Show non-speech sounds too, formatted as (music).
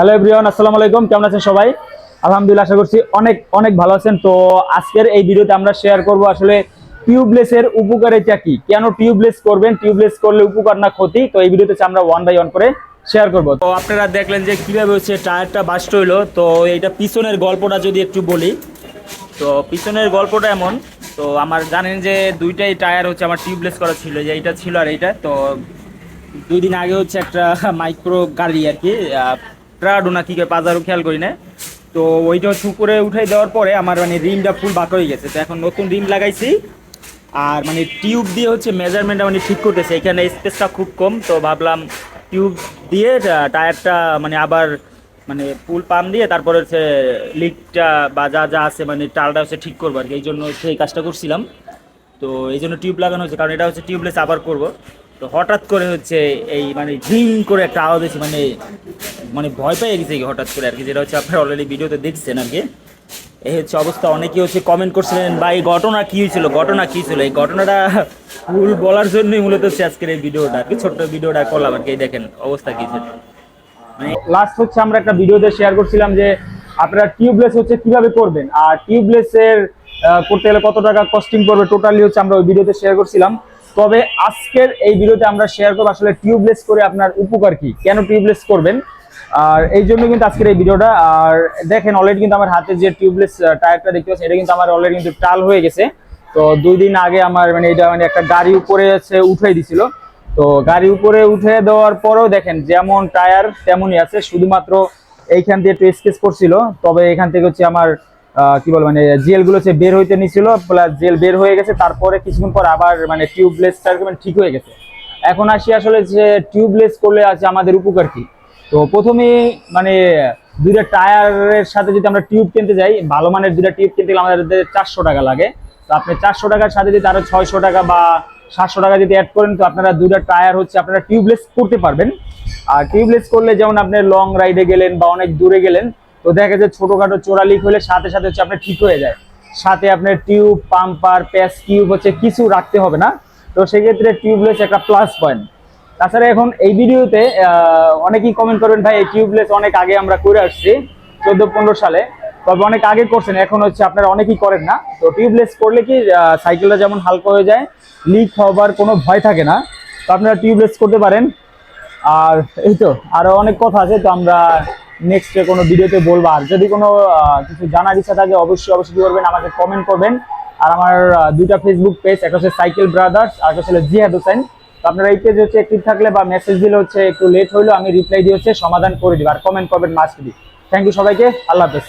Hello everyone আসসালামু আলাইকুম। কেমন আছেন সবাই? আলহামদুলিল্লাহ আশা করছি অনেক অনেক ভালো আছেন। তো আজকের এই ভিডিওতে আমরা শেয়ার করব আসলে টিউবলেসের উপকারিতা কি? কেন টিউবলেস করবেন? টিউবলেস করলে উপকার না ক্ষতি? তো এই ভিডিওতে আমরা ওয়ান বাই ওয়ান করে শেয়ার করব। তো আপনারা দেখলেন যে কীভাবে হচ্ছে টায়ারটা বাস্ট হইল। তো এইটা পিছনের গল্পটা যদি একটু বলি। তো পিছনের গল্পটা এমন। তো আমার জানেন যে দুইটাই টায়ার হচ্ছে আমার টিউবলেস করা ছিল, যে এইটা ছিল আর এইটা। তো দুই দিন আগে হচ্ছে একটা (laughs) মাইক্রো গাড়ি আর কি প্রাডো না কি করে বাজারও খেয়াল করি না। তো ওইটা হচ্ছে উপরে উঠাই দেওয়ার পরে আমার মানে রিমটা ফুল বাঁকা হয়ে গেছে। তো এখন নতুন রিম লাগাইছি। আর মানে টিউব দিয়ে হচ্ছে মেজারমেন্টটা মানে ঠিক করতেছে। এখানে স্পেসটা খুব কম, তো ভাবলাম টিউব দিয়ে টায়ারটা মানে আবার মানে ফুল পাম্প দিয়ে তারপরে হচ্ছে লিকটা বা যা যা আছে মানে টালটা হচ্ছে ঠিক করব আর কি। এই জন্য হচ্ছে এই কাজটা করছিলাম। তো এই জন্য টিউব লাগানো হয়েছে, কারণ এটা হচ্ছে টিউবলেস আবার করব। তো হঠাৎ করে হচ্ছে এই মানে ঝিং করে একটা আওয়াজ হয়েছে মানে মানে ভয় পেয়ে গেছে হঠাৎ করে আর কি, যেটা হচ্ছে আপনারা অলরেডি ভিডিওতে দেখছেন আর কি। এই হচ্ছে অবস্থা, অনেকে হচ্ছে কমেন্ট করছিলেন বা এই ঘটনা কি হয়েছিল? ঘটনা কি ছিল? এই ঘটনাটা ভুল বলার জন্যই মূলত হচ্ছে আজকের এই ভিডিওটা আর কি, ছোট্ট ভিডিওটা করলাম আর কি দেখেন অবস্থা কি ছিল মানে লাস্ট হচ্ছে আমরা একটা ভিডিওতে শেয়ার করছিলাম যে আপনারা টিউবলেস হচ্ছে কীভাবে করবেন? আর টিউবলেসের করতে গেলে কত টাকা কস্টিং পড়বে? টোটালি হচ্ছে আমরা ওই ভিডিওতে শেয়ার করছিলাম। তবে আজকের এই ভিডিওতে আমরা শেয়ার করব আসলে টিউবলেস করে আপনার উপকার কি? কেন টিউবলেস করবেন? আর এই জন্য কিন্তু আজকের এই ভিডিওটা, আর দেখেন অলরেডি কিন্তু আমার হাতে যে টিউবলেস টায়ারটা দেখতে পাচ্ছি এটা কিন্তু আমার অলরেডি কিন্তু টাল হয়ে গেছে। তো দুই দিন আগে আমার মানে এটা মানে একটা গাড়ি উপরে উঠাই দিছিল। তো গাড়ি উপরে উঠে দেওয়ার পরেও দেখেন যেমন টায়ার তেমনই আছে, শুধুমাত্র এইখান দিয়ে একটু স্কেচ করছিল। তবে এখান থেকে হচ্ছে আমার কি বল মানে জেলগুলো হচ্ছে বের হইতে নিছিল প্লাস জেল বের হয়ে গেছে, তারপরে কিছুক্ষণ পর আবার মানে টিউবলেসটা মানে ঠিক হয়ে গেছে। এখন আসি আসলে যে টিউবলেস করলে আছে আমাদের উপকার কি? তো প্রথমে মানে দুইটা টায়ারের সাথে যদি আমরা টিউব কিনতে যাই, ভালো মানের দুইটা টিউব কিনতে গেলে আমাদের চারশো টাকা লাগে। তো আপনি চারশো টাকার সাথে যদি আরও ছয়শো টাকা বা সাতশো টাকা যদি অ্যাড করেন, তো আপনারা দুইটা টায়ার হচ্ছে আপনারা টিউবলেস করতে পারবেন। আর টিউবলেস করলে যেমন আপনি লং রাইডে গেলেন বা অনেক দূরে গেলেন, তো দেখা যায় ছোটোখাটো চোরা লিক হলে সাথে সাথে হচ্ছে আপনার ঠিক হয়ে যায়। সাথে আপনার টিউব পাম্পার প্যাস টিউব হচ্ছে কিছু রাখতে হবে না। তো সেক্ষেত্রে টিউবলেস একটা প্লাস পয়েন্ট তাছাড়া এখন এই ভিডিওতে অনেকেই কমেন্ট করবেন, ভাই, এই টিউবলেস অনেক আগে আমরা করে আসছি, চোদ্দ, পনেরো সালে। তবে অনেক আগে করছেন, এখন হচ্ছে আপনারা অনেকেই করেন না। তো টিউবলেস করলে কি সাইকেলটা যেমন হালকা হয়ে যায় লিক হবার কোনো ভয় থাকে না। তো আপনারা টিউবলেস করতে পারেন। আর এই তো আরও অনেক কথা আছে, তো আমরা নেক্সট কোনো ভিডিওতে বলব। আর যদি কোনো কিছু জানার ইচ্ছা থাকে, অবশ্যই অবশ্যই কি করবেন, আমাকে কমেন্ট করবেন। আর আমার দুইটা ফেসবুক পেজ একটা হচ্ছে সাইকেল ব্রাদার্স আর একটা হচ্ছে জিহাদ হোসেন আপনারা এই পেজ হচ্ছে অ্যাক্টিভ থাকলে বা মেসেজ দিলে হচ্ছে একটু লেট হইল, আমি রিপ্লাই দিয়ে হচ্ছে সমাধান করে দিব। আর কমেন্ট করবেন মাস্ট দি থ্যাংক ইউ সবাইকে, আল্লাহ হাফেজ।